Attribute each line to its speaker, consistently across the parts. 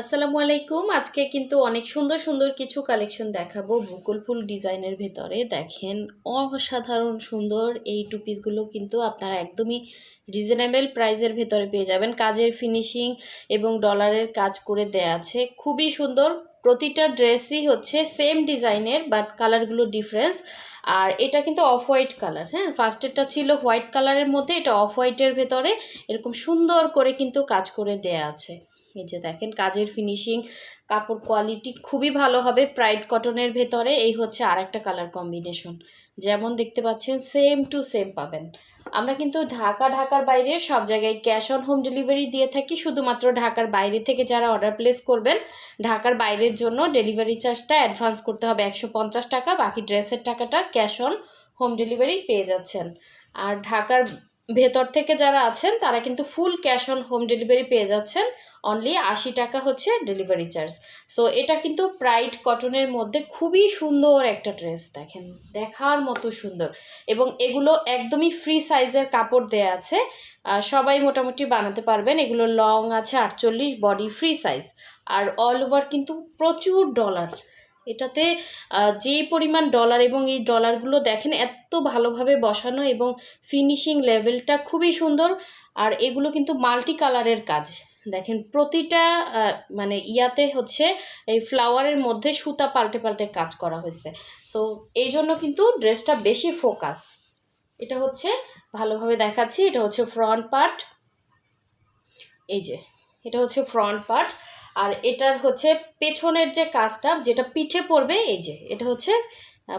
Speaker 1: আসসালামু আলাইকুম। আজকে কিন্তু অনেক সুন্দর সুন্দর কিছু কালেকশন দেখাবো। বুকুল ফুল ডিজাইনের ভেতরে। দেখেন, অসাধারণ সুন্দর এই টু পিসগুলো কিন্তু আপনারা একদমই রিজনেবল প্রাইজের ভেতরে পেয়ে যাবেন। কাজের ফিনিশিং এবং ডলারের কাজ করে দেয়া আছে। খুবই সুন্দর। প্রতিটা ড্রেসই হচ্ছে সেম ডিজাইনের বাট কালারগুলো ডিফারেন্স আর এটা কিন্তু অফ হোয়াইট কালার হ্যাঁ? ফার্স্টেরটা ছিল হোয়াইট কালারের মধ্যে, এটা অফ হোয়াইটের ভেতরে। এরকম সুন্দর করে কিন্তু কাজ করে দেয়া আছে। এই যে দেখেন, কাজের ফিনিশিং কাপড় কোয়ালিটি খুবই ভালো হবে প্রাইড কটনের ভেতরে। এই হচ্ছে আর একটা কালার কম্বিনেশন যেমন দেখতে পাচ্ছেন সেম টু সেম পাবেন। আমরা কিন্তু ঢাকা, ঢাকার বাইরে সব জায়গায় ক্যাশ অন হোম ডেলিভারি দিয়ে থাকি। শুধুমাত্র ঢাকার বাইরে থেকে যারা অর্ডার প্লেস করবেন, ঢাকার বাইরের জন্য ডেলিভারি চার্জটা অ্যাডভান্স করতে হবে একশো পঞ্চাশ টাকা। বাকি ড্রেসের টাকাটা ক্যাশ অন হোম ডেলিভারি পেয়ে যাচ্ছেন। আর ঢাকার ভেতর থেকে যারা আছেন, তারা কিন্তু full cash on home delivery পেয়ে যাচ্ছেন। অনলি আশি টাকা হচ্ছে ডেলিভারি চার্জ সো এটা কিন্তু প্রাইড কটনের মধ্যে খুবই সুন্দর একটা ড্রেস দেখেন। দেখার মতো সুন্দর। এবং এগুলো একদমই ফ্রি সাইজের কাপড় দেয়া আছে। সবাই মোটামুটি বানাতে পারবেন। এগুলো লং আছে, আটচল্লিশ বডি ফ্রি সাইজ আর অল ওভার কিন্তু প্রচুর ডলার এটাতে যে পরিমাণ ডলার এবং এই ডলারগুলো দেখেন এত ভালোভাবে বসানো এবং ফিনিশিং লেভেলটা খুবই সুন্দর। আর এগুলো কিন্তু মাল্টি কালারের কাজ। দেখেন প্রতিটা মানে ইয়াতে হচ্ছে এই ফ্লাওয়ারের মধ্যে সুতা পাল্টে পাল্টে কাজ করা হয়েছে। সো এই জন্য কিন্তু ড্রেসটা বেশি ফোকাস এটা হচ্ছে ভালোভাবে দেখাচ্ছি। এটা হচ্ছে ফ্রন্ট পার্ট এই যে, এটা হচ্ছে ফ্রন্ট পার্ট আর এটার হচ্ছে পেছনের যে কাজটা, যেটা পিঠে পড়বে, এই যে, এটা হচ্ছে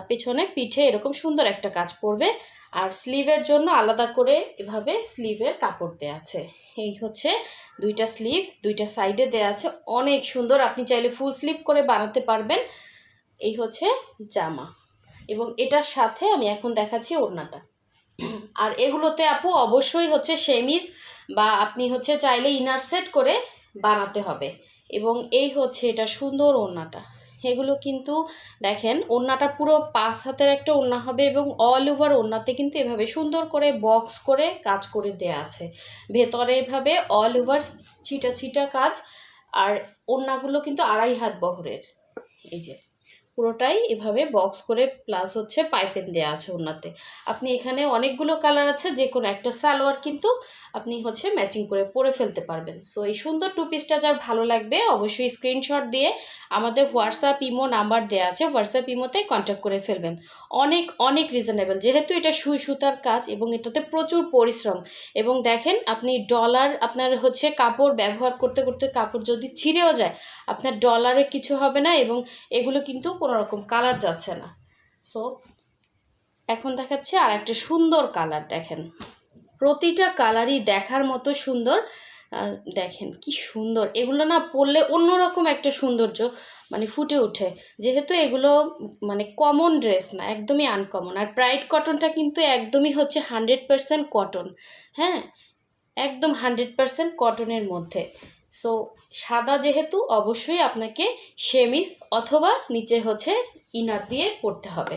Speaker 1: পেছনে পিঠে এরকম সুন্দর একটা কাজ পড়বে। আর স্লিভের জন্য আলাদা করে এভাবে স্লিভের কাপড় দেওয়া আছে। এই হচ্ছে দুইটা স্লিভ, দুইটা সাইডে দেওয়া আছে। অনেক সুন্দর, আপনি চাইলে ফুল স্লিভ করে বানাতে পারবেন। এই হচ্ছে জামা। এবং এটার সাথে আমি এখন দেখাচ্ছি ওড়নাটা। আর এগুলোতে আপু অবশ্যই হচ্ছে সেমিস বা আপনি হচ্ছে চাইলে ইনার সেট করে বানাতে হবে। এবং এই হচ্ছে এটা সুন্দর ওড়নাটা। এগুলো কিন্তু দেখেন, ওড়নাটা পুরো পাঁচ হাতের একটা ওড়না হবে এবং অল ওভার ওড়নাতে কিন্তু এভাবে সুন্দর করে বক্স করে কাজ করে দেয়া আছে। ভেতরে এভাবে অল ওভার ছিটা ছিটা কাজ, আর ওড়নাগুলো কিন্তু আড়াই হাত বহরের। এই যে। পুরোটাই এভাবে বক্স করে প্লাস হচ্ছে পাইপেন দেওয়া আছে ওনাতে আপনি এখানে অনেকগুলো কালার আছে যে কোনো একটা সালোয়ার কিন্তু আপনি হচ্ছে ম্যাচিং করে পরে ফেলতে পারবেন। সো এই সুন্দর টু পিসটা যার ভালো লাগবে, অবশ্যই স্ক্রিনশট দিয়ে আমাদের হোয়াটসঅ্যাপ ইমো নাম্বার দেওয়া আছে হোয়াটসঅ্যাপ ইমোতে কন্ট্যাক্ট করে ফেলবেন। অনেক অনেক রিজনেবল যেহেতু এটা সুই সুতার কাজ এবং এটাতে প্রচুর পরিশ্রম এবং দেখেন আপনি ডলার আপনার হচ্ছে কাপড় ব্যবহার করতে করতে কাপড় যদি ছিঁড়েও যায়, আপনার ডলারে কিছু হবে না এবং এগুলো কিন্তু কোনো রকম কালার যাচ্ছে না। সো এখন দেখাচ্ছে আর একটা সুন্দর কালার দেখেন। প্রতিটা কালারই দেখার মতো সুন্দর। দেখেন কি সুন্দর। এগুলো না পরলে অন্যরকম একটা সৌন্দর্য মানে ফুটে ওঠে। যেহেতু এগুলো মানে কমন ড্রেস না, একদমই আনকমন আর প্রাইড কটনটা কিন্তু একদমই হচ্ছে হান্ড্রেড পারসেন্ট কটন হ্যাঁ একদম হান্ড্রেড পারসেন্ট কটনের মধ্যে। সো সাদা যেহেতু, অবশ্যই আপনাকে সেমিস অথবা নিচে হচ্ছে ইনার দিয়ে পরতে হবে।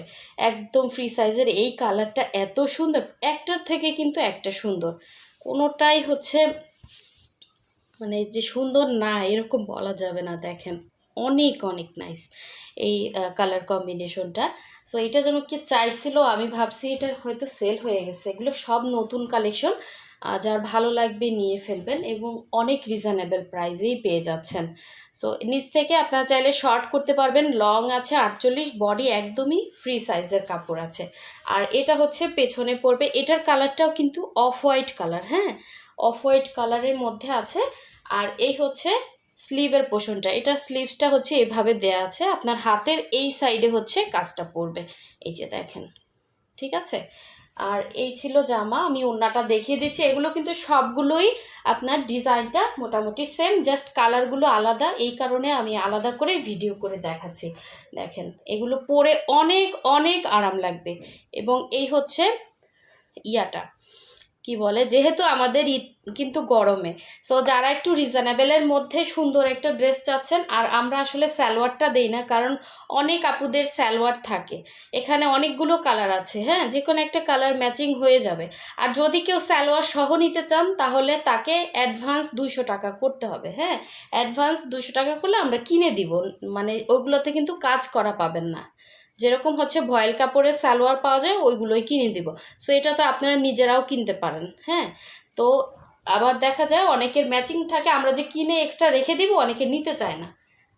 Speaker 1: একদম ফ্রি সাইজের এই কালারটা এত সুন্দর, একটার থেকে কিন্তু একটা সুন্দর। কোনোটাই হচ্ছে মানে যে সুন্দর না, এরকম বলা যাবে না, দেখেন। অনেক অনেক নাইস এই কালার কম্বিনেশনটা সো এটা যেন কি চাইছিল, আমি ভাবছি এটা হয়তো সেল হয়ে গেছে। এগুলো সব নতুন কালেকশন যার ভালো লাগবে নিয়ে ফেলবেন এবং অনেক রিজনেবল প্রাইসেই পেয়ে যাচ্ছেন। সো নিচ থেকে আপনারা চাইলে শর্ট করতে পারবেন লং আছে আটচল্লিশ বডি একদমই ফ্রি সাইজের কাপড় আছে। আর এটা হচ্ছে পেছনে পড়বে, এটার কালারটাও কিন্তু অফ হোয়াইট কালার হ্যাঁ? অফ হোয়াইট কালারের মধ্যে আছে। আর এই হচ্ছে স্লিভের পোষণটা, এটা স্লিভসটা হচ্ছে এভাবে দেয়া আছে, আপনার হাতের এই সাইডে হচ্ছে কাজটা পড়বে। এই যে দেখেন, ঠিক আছে? আর এই ছিল জামা, আমি ওড়নাটা দেখিয়ে দিচ্ছি। এগুলো কিন্তু সবগুলোই আপনার ডিজাইনটা মোটামুটি সেম জাস্ট কালারগুলো আলাদা। এই কারণে আমি আলাদা করে ভিডিও করে দেখাচ্ছি। দেখেন, এগুলো পরে অনেক অনেক আরাম লাগবে। এবং এই হচ্ছে ইয়াটা। কি বলে? যেহেতু আমাদের ঈদ কিন্তু গরমে। সো যারা একটু রিজনেবেলের মধ্যে সুন্দর একটা ড্রেস চাচ্ছেন, আর আমরা আসলে সালোয়ারটা দেই না, কারণ অনেক আপুদের সালোয়ার থাকে। এখানে অনেকগুলো কালার আছে হ্যাঁ? যে কোনো একটা কালার ম্যাচিং হয়ে যাবে। আর যদি কেউ সালোয়ার সহ নিতে চান, তাহলে তাকে অ্যাডভান্স দুইশো টাকা করতে হবে হ্যাঁ? অ্যাডভান্স দুইশো টাকা করলে আমরা কিনে দিব। মানে ওগুলোতে কিন্তু কাজ করা পাবেন না। যেরকম হচ্ছে ভয়েল কাপড়ের সালোয়ার পাওয়া যায়, ওইগুলোই কিনে দিব। সো এটা তো আপনারা নিজেরাও কিনতে পারেন হ্যাঁ? তো আবার দেখা যায় অনেকের ম্যাচিং থাকে, আমরা যে কিনে এক্সট্রা রেখে দিব, অনেকে নিতে চায় না,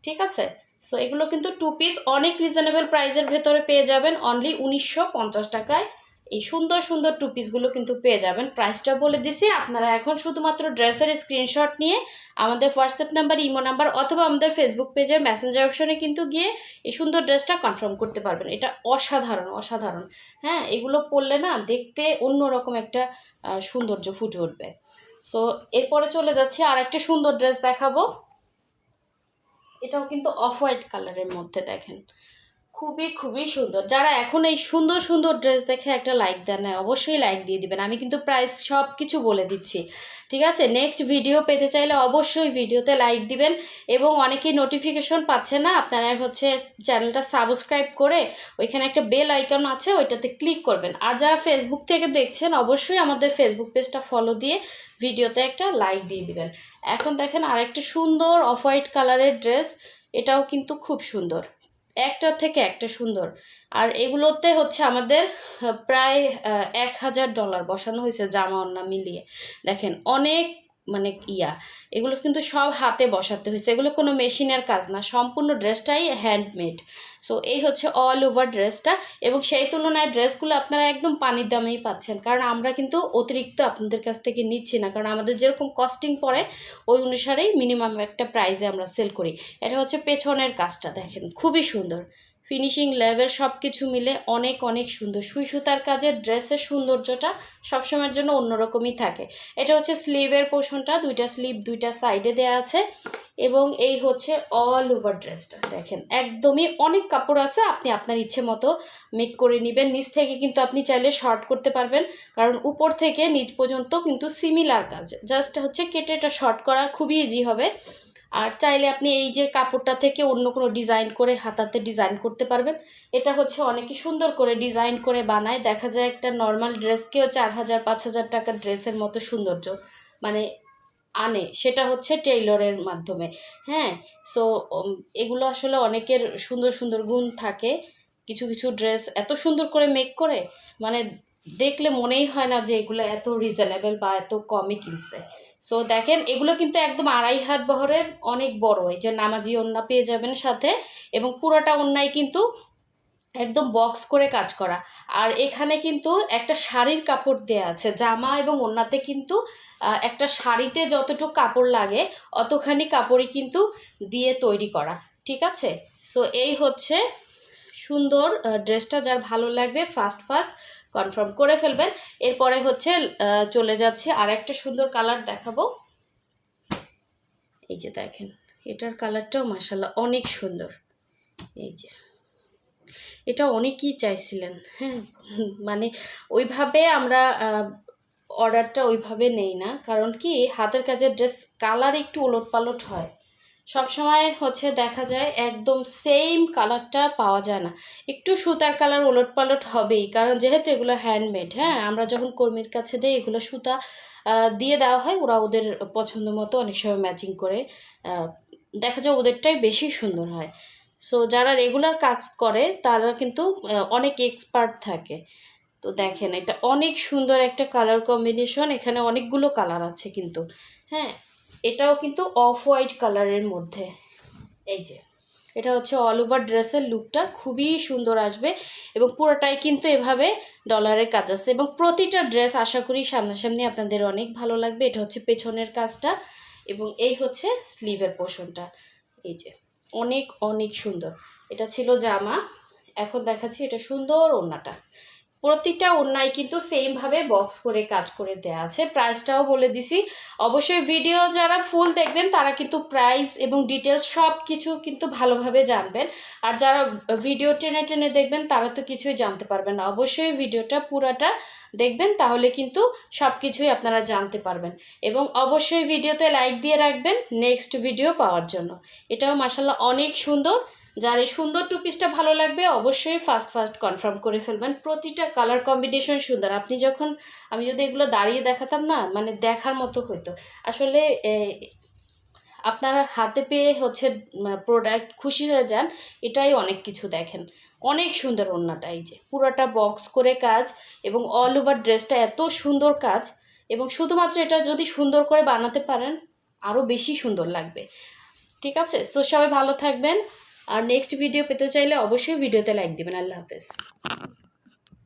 Speaker 1: ঠিক আছে? সো এগুলো কিন্তু টু পিস অনেক রিজনেবল প্রাইসের ভেতরে পেয়ে যাবেন অনলি উনিশশো পঞ্চাশ টাকায় এই সুন্দর সুন্দর টু পিসগুলো কিন্তু পেয়ে যাবেন। প্রাইসটা বলে দিছি, আপনারা এখন শুধুমাত্র ড্রেসের স্ক্রিনশট নিয়ে আমাদের হোয়াটসঅ্যাপ নাম্বার ইমো নাম্বার অথবা আমাদের ফেসবুক পেজের মেসেঞ্জার অপশনে কিন্তু গিয়ে এই সুন্দর ড্রেসটা কনফার্ম করতে পারবেন। এটা অসাধারণ অসাধারণ। হ্যাঁ এগুলো পরলে না দেখতে অন্যরকম একটা সৌন্দর্য ফুটে উঠবে। সো এরপরে চলে যাচ্ছি আর একটা সুন্দর ড্রেস দেখাবো। এটাও কিন্তু অফ হোয়াইট কালারের মধ্যে দেখেন। খুবই খুবই সুন্দর। যারা এখন এই সুন্দর সুন্দর ড্রেস দেখে একটা লাইক দেন না অবশ্যই লাইক দিয়ে দিবেন। আমি কিন্তু প্রাইস সব কিছু বলে দিচ্ছি। ঠিক আছে? নেক্সট ভিডিও পেতে চাইলে অবশ্যই ভিডিওতে লাইক দিবেন এবং অনেকেই নোটিফিকেশন পাচ্ছে না। আপনারা হচ্ছে চ্যানেলটা সাবস্ক্রাইব করে ওইখানে একটা বেল আইকন আছে, ওইটাতে ক্লিক করবেন। আর যারা ফেসবুক থেকে দেখছেন, অবশ্যই আমাদের ফেসবুক পেজটা ফলো দিয়ে ভিডিওতে একটা লাইক দিয়ে দিবেন। এখন দেখেন আরেকটা সুন্দর অফ হোয়াইট কালারের ড্রেস এটাও কিন্তু খুব সুন্দর। একটা থেকে একটা সুন্দর। আর এগুলোতে হচ্ছে আমাদের প্রায় এক হাজার ডলার বসানো হয়েছে জামা অন্না মিলিয়ে। দেখেন, অনেক মানে ইয়া, এগুলো কিন্তু সব হাতে বসাতে হয়েছে। এগুলো কোনো মেশিনের কাজ না, সম্পূর্ণ ড্রেসটাই হ্যান্ডমেড সো এই হচ্ছে অল ওভার ড্রেসটা এবং সেই তুলনায় ড্রেসগুলো আপনারা একদম পানির দামেই পাচ্ছেন। কারণ আমরা কিন্তু অতিরিক্ত আপনাদের কাছ থেকে নিচ্ছি না, কারণ আমাদের যেরকম কস্টিং পড়ে, ওই অনুসারেই মিনিমাম একটা প্রাইসে আমরা সেল করি। এটা হচ্ছে পেছনের কাজটা, দেখেন, খুবই সুন্দর। ফিনিশিং লেভেল সব কিছু মিলে অনেক অনেক সুন্দর। সুই সুতার কাজের ড্রেসের সৌন্দর্যটা সবসময়ের জন্য অন্যরকমই থাকে। এটা হচ্ছে স্লিভের পোষণটা, দুইটা স্লিভ দুইটা সাইডে দেওয়া আছে এবং এই হচ্ছে অল ওভার ড্রেসটা দেখেন, একদমই অনেক কাপড় আছে, আপনি আপনার ইচ্ছে মতো মেক করে নেবেন। নিচ থেকে কিন্তু আপনি চাইলে শর্ট করতে পারবেন, কারণ উপর থেকে নিচ পর্যন্ত কিন্তু সিমিলার কাজ। জাস্ট হচ্ছে কেটে এটা শর্ট করা খুবই ইজি হবে। আর চাইলে আপনি এই যে কাপড়টা থেকে অন্য কোনো ডিজাইন করে হাতাতে ডিজাইন করতে পারবেন। এটা হচ্ছে অনেকে সুন্দর করে ডিজাইন করে বানায়। দেখা যায় একটা নর্মাল ড্রেসকেও চার হাজার, পাঁচ হাজার টাকার ড্রেসের মতো সৌন্দর্য মানে আনে। সেটা হচ্ছে টেইলরের মাধ্যমে। হ্যাঁ সো এগুলো আসলে অনেকের সুন্দর সুন্দর গুণ থাকে। কিছু কিছু ড্রেস এত সুন্দর করে মেক করে মানে দেখলে মনেই হয় না যে এগুলো এত রিজনেবল বা এত কমই কিনছে। সো দেখেন, এগুলো কিন্তু একদম আড়াই হাত বহরের অনেক বড়। এই যে নামাজি ওন্না পেয়ে যাবেন সাথে এবং পুরোটা ওন্নায় কিন্তু একদম বক্স করে কাজ করা। আর এখানে কিন্তু একটা শাড়ির কাপড় দেয়া আছে, জামা এবং ওন্নাতে কিন্তু একটা শাড়িতে যতটুকু কাপড় লাগে, অতখানি কাপড়ই কিন্তু দিয়ে তৈরি করা, ঠিক আছে? সো এই হচ্ছে সুন্দর ড্রেসটা যার ভালো লাগবে ফার্স্ট ফার্স্ট কনফার্ম করে ফেলবেন। এরপরে হচ্ছে চলে যাচ্ছে আর একটা সুন্দর কালার দেখাবো। এই যে দেখেন, এটার কালারটাও মাসাল্লাহ অনেক সুন্দর। এই যে, এটা অনেকেই চাইছিলেন হ্যাঁ। মানে ওইভাবে আমরা অর্ডারটা ওইভাবে নেই না। কারণ কি, হাতের কাজের ড্রেস কালার একটু ওলট পালট হয়। সব সময় হচ্ছে দেখা যায় একদম সেম কালারটা পাওয়া যায় না। একটু সুতার কালার ওলট পালট হবেই, কারণ যেহেতু এগুলো হ্যান্ডমেড হ্যাঁ? আমরা যখন কর্মীর কাছে দিই, এগুলো সুতা দিয়ে দেওয়া হয়, ওরা ওদের পছন্দ মতো অনেক সময় ম্যাচিং করে দেখা যায় ওদেরটাই বেশি সুন্দর হয়। সো যারা রেগুলার কাজ করে, তারা কিন্তু অনেক এক্সপার্ট থাকে। তো দেখেন, এটা অনেক সুন্দর একটা কালার কম্বিনেশন এখানে অনেকগুলো কালার আছে কিন্তু হ্যাঁ? এটাও কিন্তু অফ হোয়াইট কালারের মধ্যে। এই যে, এটা হচ্ছে অল ওভার ড্রেসের লুকটা খুবই সুন্দর আসবে এবং পুরোটাই কিন্তু এভাবে ডলারের কাজ আছে। এবং প্রতিটা ড্রেস আশা করি সামনাসামনি আপনাদের অনেক ভালো লাগবে। এটা হচ্ছে পেছনের কাজটা এবং এই হচ্ছে স্লিভের পোর্শনটা এই যে, অনেক অনেক সুন্দর। এটা ছিল জামা। এখন দেখাচ্ছি এটা সুন্দর ওড়নাটা। প্রতিটা ওড়নায় কিন্তু সেমভাবে বক্স করে কাজ করে দেওয়া আছে। প্রাইসটাও বলে দিছি। অবশ্যই ভিডিও যারা ফুল দেখবেন, তারা কিন্তু প্রাইস এবং ডিটেলস সব কিছু কিন্তু ভালোভাবে জানবেন। আর যারা ভিডিও টেনে টেনে দেখবেন, তারা তো কিছুই জানতে পারবেন না। অবশ্যই ভিডিওটা পুরাটা দেখবেন, তাহলে কিন্তু সব কিছুই আপনারা জানতে পারবেন। এবং অবশ্যই ভিডিওতে লাইক দিয়ে রাখবেন নেক্সট ভিডিও পাওয়ার জন্য। এটাও মাসাল্লাহ অনেক সুন্দর। যার এই সুন্দর টু পিসটা ভালো লাগবে, অবশ্যই ফার্স্ট ফার্স্ট কনফার্ম করে ফেলবেন। প্রতিটা কালার কম্বিনেশন সুন্দর। আপনি যখন, আমি যদি এগুলো দাঁড়িয়ে দেখাতাম না মানে দেখার মতো হতো আসলে আপনারা হাতে পেয়ে হচ্ছে প্রোডাক্ট খুশি হয়ে যান, এটাই অনেক কিছু দেখেন। অনেক সুন্দর ওড়নাটা এই যে। পুরোটা বক্স করে কাজ এবং অল ওভার ড্রেসটা এত সুন্দর কাজ এবং শুধুমাত্র এটা যদি সুন্দর করে বানাতে পারেন আরও বেশি সুন্দর লাগবে। ঠিক আছে? সো সবাই ভালো থাকবেন। আর নেক্সট ভিডিও পেতে চাইলে অবশ্যই ভিডিওতে লাইক দেবেন। আল্লাহ হাফেজ।